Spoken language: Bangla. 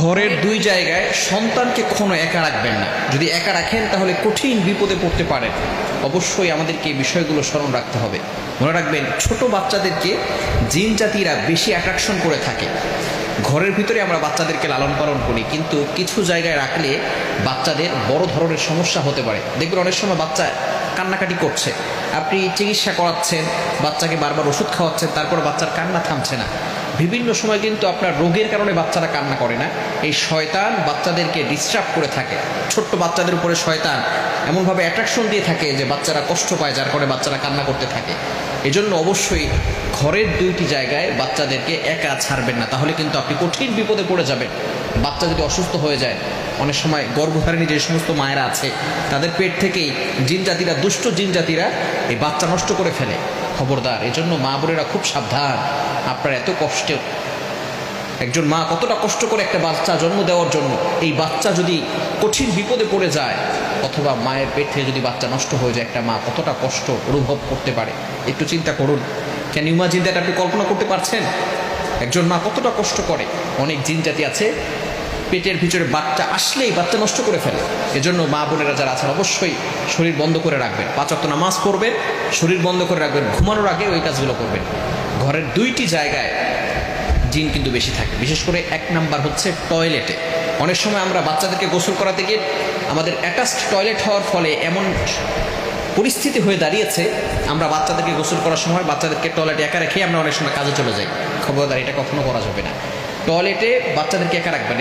ঘরের দুই জায়গায় সন্তানকে কখনো একা রাখবেন না। যদি একা রাখেন, তাহলে কঠিন বিপদে পড়তে পারেন। অবশ্যই আমাদেরকে এই বিষয়গুলো স্মরণ রাখতে হবে। মনে রাখবেন, ছোট বাচ্চাদেরকে জিন জাতিরা বেশি অ্যাট্রাকশন করে থাকে। ঘরের ভিতরে আমরা বাচ্চাদেরকে লালন পালন করি, কিন্তু কিছু জায়গায় রাখলে বাচ্চাদের বড় ধরনের সমস্যা হতে পারে। দেখবেন অনেক সময় বাচ্চা কান্নাকাটি করছে। আপনি চিকিৎসা করাচ্ছেন, বাচ্চাকে বারবার ওষুধ খাওয়াচ্ছেন, তারপর বাচ্চার কান্না থামছে না। বিভিন্ন সময় কিন্তু আপনার রোগের কারণে বাচ্চারা কান্না করে না। এই শয়তান বাচ্চাদেরকে ডিস্টার্ব করে থাকে। ছোট্ট বাচ্চাদের উপরে শয়তান এমনভাবে অ্যাট্রাকশন দিয়ে থাকে যে বাচ্চারা কষ্ট পায়, যার কারণে বাচ্চারা কান্না করতে থাকে। এজন্য অবশ্যই ঘরের দুইটি জায়গায় বাচ্চাদেরকে একা ছাড়বেন না। তাহলে কিন্তু আপনি কঠিন বিপদে পড়ে যাবেন। বাচ্চা যদি অসুস্থ হয়ে যায়, অনেক সময় গর্ভধারিণী যে সমস্ত মায়েরা আছে, তাদের পেট থেকেই জিন জাতিরা, দুষ্ট জিন জাতিরা এই বাচ্চা নষ্ট করে ফেলে। খবরদার, এজন্য মা বোনেরা খুব সাবধান। আপনার এত কষ্টে, একজন মা কতটা কষ্ট করে একটা বাচ্চা জন্ম দেওয়ার জন্য এই বাচ্চা যদি কঠিন বিপদে পড়ে যায়, অথবা মায়ের পেট থেকে যদি বাচ্চা নষ্ট হয়ে যায়, একটা মা কতটা কষ্ট অনুভব করতে পারে? একটু চিন্তা করুন। কেন ইমাজিন দ্যাট আপনি কল্পনা করতে পারছেন? একজন মা কতটা কষ্ট করে। অনেক জিন জাতি আছে, পেটের ভিতরে বাচ্চা আসলেই বাচ্চা নষ্ট করে ফেলে। এজন্য মা বোনেরা যারা আছেন, অবশ্যই শরীর বন্ধ করে রাখবেন। পাঁচক্ত নামাজ পড়বেন, শরীর বন্ধ করে রাখবেন, ঘুমানোর আগে ওই কাজগুলো করবেন। ঘরের দুইটি জায়গায় জিন কিন্তু বেশি থাকে। বিশেষ করে এক নাম্বার হচ্ছে টয়লেটে। অনেক সময় আমরা বাচ্চাদেরকে গোসল করাতে গিয়ে আমাদের অ্যাটাচড টয়লেট হওয়ার ফলে এমন পরিস্থিতি হয়ে দাঁড়িয়েছে, আমরা বাচ্চাদেরকে গোসল করার সময় বাচ্চাদেরকে টয়লেটে একা রেখে আমরা অনেক সময় কাজে চলে যাই। খবরদার, এটা কখনো করা যাবে না। টয়লেটে বাচ্চাদেরকে একা রাখবেন।